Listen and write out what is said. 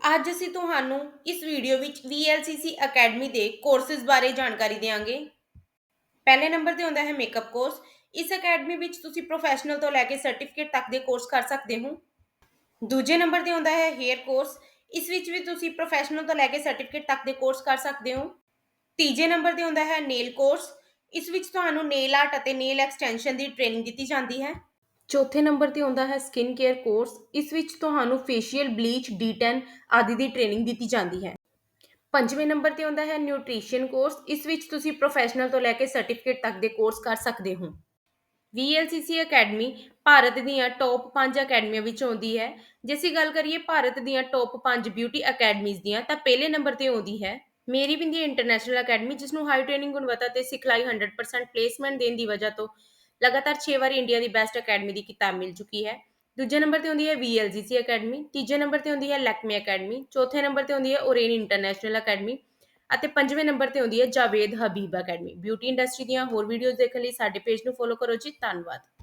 ਅੱਜ ਅਸੀਂ ਤੁਹਾਨੂੰ ਇਸ ਵੀਡੀਓ ਵਿੱਚ VLCC ਅਕੈਡਮੀ ਦੇ ਕੋਰਸਿਸ ਬਾਰੇ ਜਾਣਕਾਰੀ ਦੇਵਾਂਗੇ ਪਹਿਲੇ ਨੰਬਰ ਤੇ ਹੁੰਦਾ ਹੈ ਮੇਕਅਪ ਕੋਰਸ ਇਸ ਅਕੈਡਮੀ ਵਿੱਚ ਤੁਸੀਂ ਪ੍ਰੋਫੈਸ਼ਨਲ ਤੋਂ ਲੈ ਕੇ ਸਰਟੀਫਿਕੇਟ ਤੱਕ ਦੇ ਕੋਰਸ ਕਰ ਸਕਦੇ ਹੋ। ਦੂਜੇ ਨੰਬਰ ਤੇ ਹੁੰਦਾ ਹੈ ਹੇਅਰ ਕੋਰਸ ਇਸ ਵਿੱਚ ਵੀ ਤੁਸੀਂ ਪ੍ਰੋਫੈਸ਼ਨਲ ਤੋਂ ਲੈ ਕੇ ਸਰਟੀਫਿਕੇਟ ਤੱਕ ਦੇ ਕੋਰਸ ਕਰ ਸਕਦੇ ਹੋ। ਤੀਜੇ ਨੰਬਰ ਤੇ ਹੁੰਦਾ ਹੈ ਨੇਲ ਕੋਰਸ ਇਸ ਵਿੱਚ ਤੁਹਾਨੂੰ ਨੇਲ ਆਰਟ ਅਤੇ ਨੇਲ ਐਕਸਟੈਂਸ਼ਨ ਦੀ ਟ੍ਰੇਨਿੰਗ ਦਿੱਤੀ ਜਾਂਦੀ ਹੈ। ਚੌਥੇ ਨੰਬਰ ਤੇ ਆਉਂਦਾ ਹੈ ਸਕਿਨ ਕੇਅਰ ਕੋਰਸ ਇਸ ਵਿੱਚ ਤੁਹਾਨੂੰ ਫੇਸ਼ੀਅਲ ਬਲੀਚ ਡੀਟਨ ਆਦਿ ਦੀ ਟ੍ਰੇਨਿੰਗ ਦਿੱਤੀ ਜਾਂਦੀ ਹੈ। ਪੰਜਵੇਂ ਨੰਬਰ ਤੇ ਆਉਂਦਾ ਹੈ ਨਿਊਟ੍ਰੀਸ਼ਨ ਕੋਰਸ ਇਸ ਵਿੱਚ ਤੁਸੀਂ ਪ੍ਰੋਫੈਸ਼ਨਲ ਤੋਂ ਲੈ ਕੇ ਸਰਟੀਫਿਕੇਟ ਤੱਕ ਦੇ ਕੋਰਸ ਕਰ ਸਕਦੇ ਹੋ। VLCC ਅਕੈਡਮੀ ਭਾਰਤ ਦੀਆਂ ਟੌਪ 5 ਅਕੈਡਮੀਆਂ ਵਿੱਚ ਆਉਂਦੀ ਹੈ। ਜੇ ਅਸੀਂ ਗੱਲ ਕਰੀਏ ਭਾਰਤ ਦੀਆਂ ਟੌਪ 5 ਬਿਊਟੀ ਅਕੈਡਮੀਜ਼ ਦੀਆਂ, ਤਾਂ ਪਹਿਲੇ ਨੰਬਰ ਤੇ ਆਉਂਦੀ ਹੈ ਮੇਰੀ ਬਿੰਦੀ ਇੰਟਰਨੈਸ਼ਨਲ ਅਕੈਡਮੀ ਜਿਸ ਨੂੰ ਹਾਈ ਟ੍ਰੇਨਿੰਗ ਗੁਣਵੱਤਾ ਤੇ ਸਿਖਲਾਈ 100% ਪਲੇਸਮੈਂਟ ਦੇਣ ਦੀ ਵਜ੍ਹਾ ਤੋਂ। ਲਗਾਤਾਰ 6 ਵਾਰੀ ਇੰਡੀਆ ਦੀ ਬੈਸਟ ਅਕੈਡਮੀ ਦੀ ਕਿਤਾਬ ਮਿਲ ਚੁੱਕੀ ਹੈ। ਦੂਜੇ ਨੰਬਰ ਤੇ ਹੁੰਦੀ ਹੈ VLCC ਅਕੈਡਮੀ ਤੀਜੇ ਨੰਬਰ ਤੇ ਹੁੰਦੀ ਹੈ ਲੈਕਮੇ ਅਕੈਡਮੀ ਚੌਥੇ ਨੰਬਰ ਤੇ ਹੁੰਦੀ ਹੈ ਓਰੇਨ ਇੰਟਰਨੈਸ਼ਨਲ ਅਕੈਡਮੀ ਅਤੇ ਪੰਜਵੇਂ ਨੰਬਰ ਤੇ ਹੁੰਦੀ ਹੈ Javed Habib academy beauty industry ਦੀਆਂ ਹੋਰ ਵੀਡੀਓਜ਼ ਦੇਖਣ ਲਈ ਸਾਡੇ ਪੇਜ ਨੂੰ ਫੋਲੋ ਕਰੋ ਜੀ। ਧੰਨਵਾਦ।